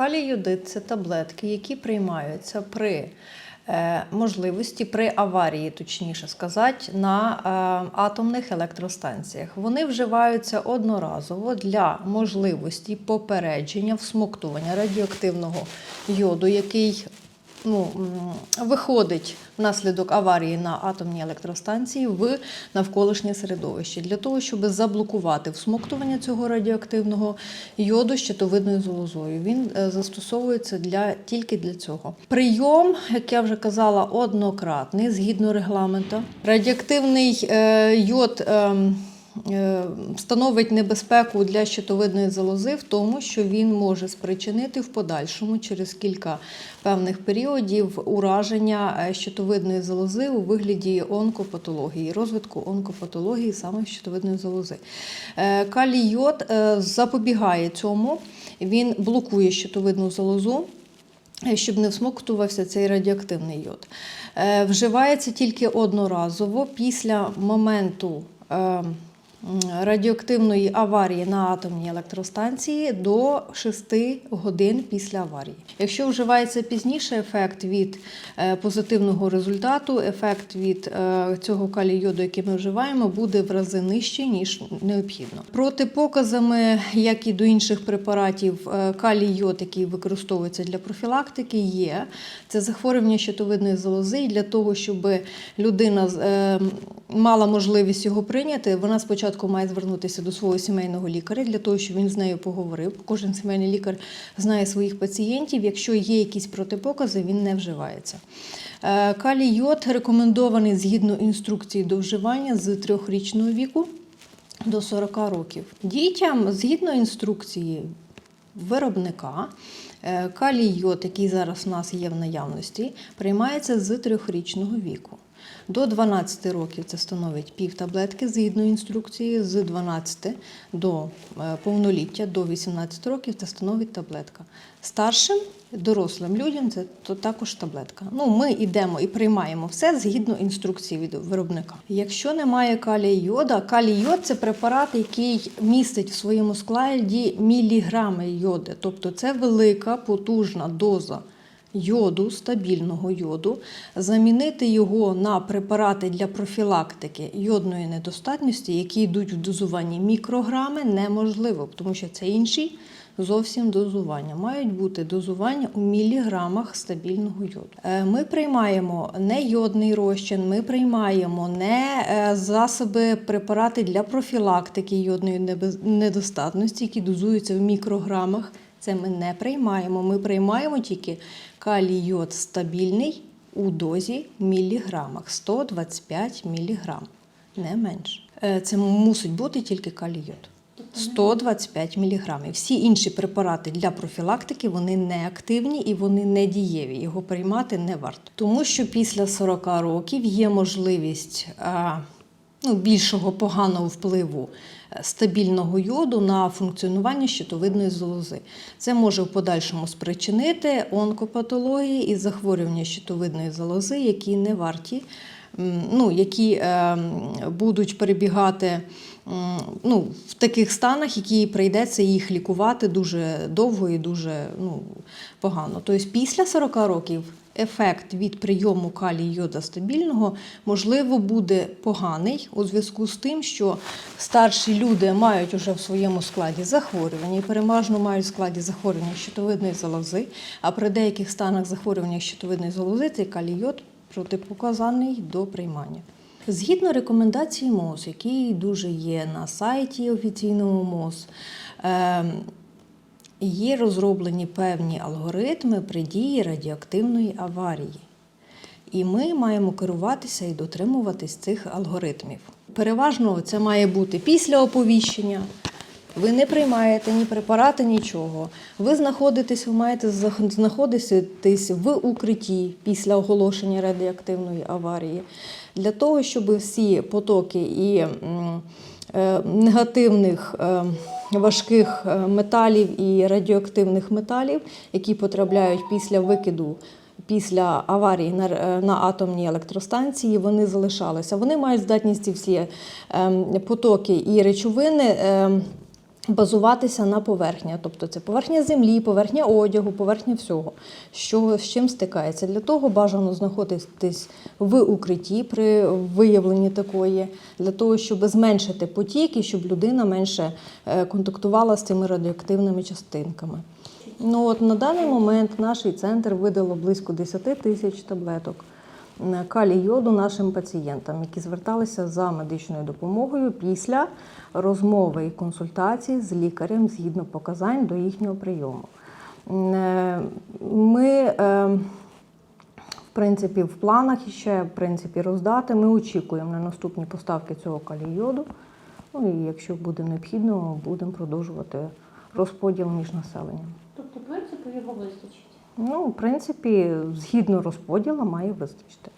Калій йодид це таблетки, які приймаються при е, можливості, при аварії, точніше сказати, на е, атомних електростанціях. Вони вживаються одноразово для можливості попередження всмоктування радіоактивного йоду, який ну, виходить внаслідок аварії на атомній електростанції в навколишнє середовище для того, щоб заблокувати всмоктування цього радіоактивного йоду щитовидною залозою. Він е, застосовується для тільки для цього. Прийом, як я вже казала, однократний згідно регламенту. Радіоактивний е, йод. е, Становить небезпеку для щитовидної залози в тому, що він може спричинити в подальшому через кілька певних періодів ураження е, щитовидної залози у вигляді онкопатології, розвитку онкопатології саме щитовидної залози. Е, Калій йод е, запобігає цьому, він блокує щитовидну залозу. Е, щоб не всмоктувався цей радіоактивний йод. Е, Вживається тільки одноразово після моменту е, радіоактивної аварії на атомній електростанції до 6 годин після аварії. Якщо вживається пізніше, ефект від е, позитивного результату, ефект від е, цього калій-йоду, який ми вживаємо, буде в рази нижчий, ніж необхідно. Протипоказами, як і до інших препаратів, е, калій-йод, який використовується для профілактики, є це захворювання щитовидної залози. І для того, щоб людина е, мала можливість його прийняти, вона спочатку має звернутися до свого сімейного лікаря для того, щоб він з нею поговорив. Кожен сімейний лікар знає своїх пацієнтів. Якщо є якісь протипокази, він не вживається. Е, Калій йод рекомендований згідно інструкції до вживання з трьохрічного віку до 40 років. Дітям згідно інструкції виробника. е, Калій йод, який зараз у нас є в наявності, приймається з трьохрічного віку. До 12 років це становить пів таблетки згідно інструкції, з 12 до е, повноліття до 18 років це становить таблетка. Старшим дорослим людям це також таблетка. Ну, ми йдемо і приймаємо все згідно інструкції від виробника. Якщо немає калія йода, калій йод це препарат, який містить в своєму складі міліграми йоди, тобто це велика потужна доза йоду, стабільного йоду, замінити його на препарати для профілактики йодної недостатності, які йдуть в дозуванні мікрограми, неможливо, тому що це інші зовсім дозування. Мають бути дозування у міліграмах стабільного йоду. Е, Ми приймаємо не йодний розчин, ми приймаємо не е, засоби, препарати для профілактики йодної недостатності, які дозуються в мікрограмах. Це ми не приймаємо. Ми приймаємо тільки калій йод стабільний у дозі міліграмах 125 міліграм, не менше. Е, Це мусить бути тільки калій йод. 125 міліграмів. Всі інші препарати для профілактики вони не активні і вони не дієві. Його приймати не варто. Тому що після 40 років є можливість а, ну, більшого поганого впливу е, стабільного йоду на функціонування щитовидної залози. Це може в подальшому спричинити онкопатології і захворювання щитовидної залози, які не варті. Ну, які е, будуть перебігати ну, в таких станах, які прийдеться їх лікувати дуже довго і дуже ну, погано. Тобто після 40 років ефект від прийому калій йода стабільного можливо буде поганий у зв'язку з тим, що старші люди мають уже в своєму складі захворювання і переважно мають в складі захворювання щитовидної залози, а при деяких станах захворювання щитовидної залози цей калій йод протипоказаний до приймання. Згідно рекомендацій МОЗ, який дуже є на сайті офіційному МОЗ, ем, є розроблені певні алгоритми при дії радіоактивної аварії. І ми маємо керуватися і дотримуватись цих алгоритмів. Переважно це має бути після оповіщення. Ви не приймаєте ні препарати, нічого. Ви знаходитесь, ви маєте знаходитись в укритті після оголошення радіоактивної аварії для того, щоб всі потоки і негативних е, важких е, металів і радіоактивних металів, які потрапляють після викиду після аварії на, е, на атомній електростанції вони залишалися. Вони мають здатність ці всі е, потоки і речовини. ем, базуватися на поверхня, тобто це поверхня землі, поверхня одягу, поверхня всього, що з чим стикається. Для того бажано знаходитись в укритті при виявленні такої, для того, щоб зменшити потік і щоб людина менше е, контактувала з цими радіоактивними частинками. Ну от на даний момент наш центр видало близько 10 тисяч таблеток калій йоду нашим пацієнтам, які зверталися за медичною допомогою після розмови і консультацій з лікарем згідно показань до їхнього прийому. Е, Ми е, в принципі, в планах іще в принципі, роздати. Ми очікуємо на наступні поставки цього калій-йоду. Ну і якщо буде необхідно, будемо продовжувати розподіл між населенням. Тобто, в принципі, його вистачить. Ну, в принципі, згідно розподілу має вистачити.